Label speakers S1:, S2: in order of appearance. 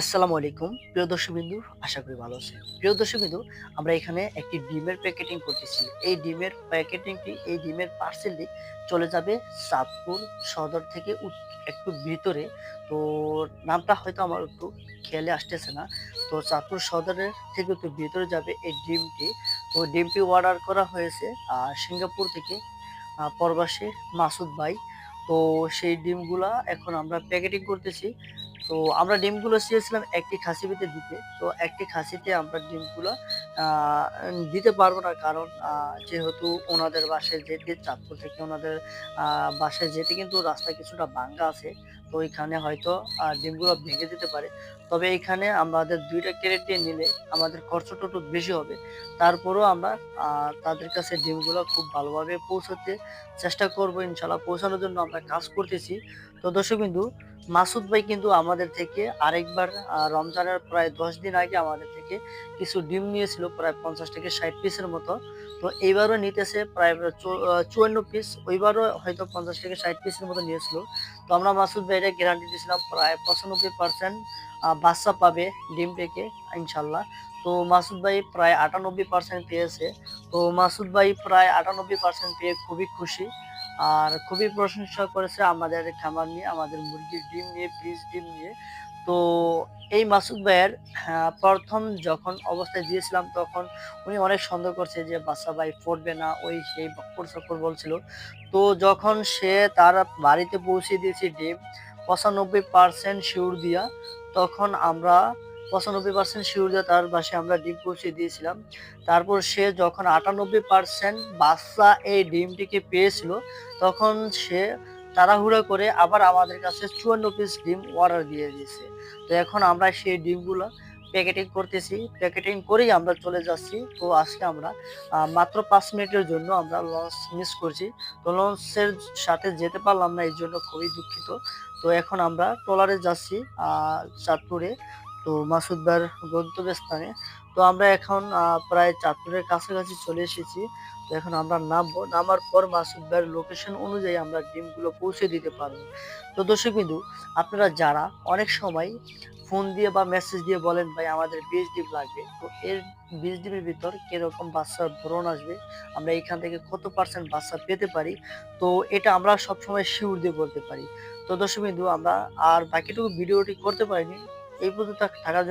S1: আসসালামু আলাইকুম। প্রিয় দর্শকবিন্দু, আশা করি ভালো আছেন। প্রিয় দর্শকবিন্দু, আমরা এখানে একটি ডিমের প্যাকেটিং করতেছি। এই ডিমের প্যাকেটিংটি, এই ডিমের পার্সেলটি চলে যাবে চাঁদপুর সদর থেকে একটু ভিতরে। তো নামটা হয়তো আমার একটু খেয়ালে আসতেছে না। তো চাঁদপুর সদরের থেকে একটু ভিতরে যাবে এই ডিমটি। তো ডিমটি অর্ডার করা হয়েছে আর সিঙ্গাপুর থেকে প্রবাসী মাসুদ ভাই। তো সেই ডিমগুলা এখন আমরা প্যাকেটিং করতেছি। তো আমরা ডিমগুলো চেয়েছিলাম একটি খাসি পেতে দিতে। তো একটি খাসিতে আমরা ডিমগুলো দিতে পারব না কারণ যেহেতু ওনাদের বাসায় যেতে, চাঁদপুর থেকে ওনাদের বাসায় যেতে কিন্তু রাস্তা কিছুটা ভাঙ্গা আছে। তো ওইখানে হয়তো ডিমগুলো ভেঙে যেতে পারে। তবে এখানে আমাদের দুইটা ক্যারেট দিয়ে নিলে আমাদের খরচটা একটু বেশি হবে। তারপরেও আমরা তাদের কাছে ডিমগুলো খুব ভালোভাবে পৌঁছাতে চেষ্টা করব ইনশাল্লাহ। পৌঁছানোর জন্য আমরা কাজ করতেছি। তো দর্শক বিন্দু মাসুদ ভাই কিন্তু আমাদের থেকে আরেকবার রমজানের প্রায় দশ দিন আগে আমাদের থেকে কিছু ডিম নিয়েছিল, প্রায় পঞ্চাশ থেকে ষাট পিসের মতো। তো এইবারও নিতেছে প্রায় চুয়ান্ন পিস, ওইবারও হয়তো পঞ্চাশ থেকে ষাট পিসের মতো নিয়েছিল। তো আমরা মাসুদ ভাইরা গ্যারান্টি দিয়েছিলাম, প্রায় পঁচানব্বই পার্সেন্ট বাচ্চা পাবে ডিম থেকে ইনশাল্লাহ। তো মাসুদ ভাই প্রায় আটানব্বই পার্সেন্ট পেয়েছে। তো মাসুদ ভাই প্রায় আটানব্বই পার্সেন্ট পেয়ে খুবই খুশি। আর খুবই প্রশংসা করেছে আমাদের খামার নিয়ে আমাদের মুরগির ডিম নিয়ে বীজ ডিম নিয়ে। তো এই মাসুদ ভাইয়ের আহ, প্রথম যখন অবস্থায় দিয়েছিলাম তখন উনি অনেক সন্দেহ করছে যে বাচ্চা ভাই পড়বে না ওই সেই বক্কর চক্কর বলছিল। তো যখন সে তার বাড়িতে পৌঁছে দিয়েছে ডিম পঁচানব্বই পার্সেন্ট শিউর দিয়া তখন আমরা পঁচানব্বই পার্সেন্ট দিয়া তার বাসায় আমরা ডিম পৌঁছে দিয়েছিলাম। তারপর সে যখন আটানব্বই পার্সেন্ট বাচ্চা এই ডিমটিকে পেয়েছিল, তখন সে তাড়াহুড়া করে আবার আমাদের কাছে চুয়ান্ন পিস ডিম অর্ডার দিয়ে দিয়েছে। তো এখন আমরা সেই ডিমগুলো প্যাকেটিং করতেছি। প্যাকেটিং করেই আমরা চলে যাচ্ছি। তো আজকে আমরা মাত্র পাঁচ মিনিটের জন্য আমরা লঞ্চ মিস করছি। তো লঞ্চের সাথে যেতে পারলাম না, এই জন্য খুবই দুঃখিত। তো এখন আমরা ট্রলারে যাচ্ছি চাঁদপুরে। তো মাসুদ ভাইয়ের গন্তব্যস্থানে। তো আমরা এখন প্রায় চাঁদপুরের কাছাকাছি চলে এসেছি। তো এখন আমরা নামবো। নামার পর মাসুদ ভাইয়ের লোকেশন অনুযায়ী আমরা ডিমগুলো পৌঁছে দিতে পারব। তো দর্শক বিন্দু, আপনারা যারা অনেক সময় ফোন দিয়ে বা মেসেজ দিয়ে বলেন, ভাই, আমাদের বীজ ডিম লাগবে। তো এর বীজ ডিমের ভিতর কীরকম বাচ্চার ভ্রণ আসবে, আমরা এখান থেকে কত পার্সেন্ট বাচ্চা পেতে পারি? তো এটা আমরা সবসময় শিউর দিয়ে বলতে পারি। তো দর্শক বিন্দু, আমরা আর বাকিটুকু ভিডিওটি করতে পারিনি। এই পর্যন্ত থাকার জন্য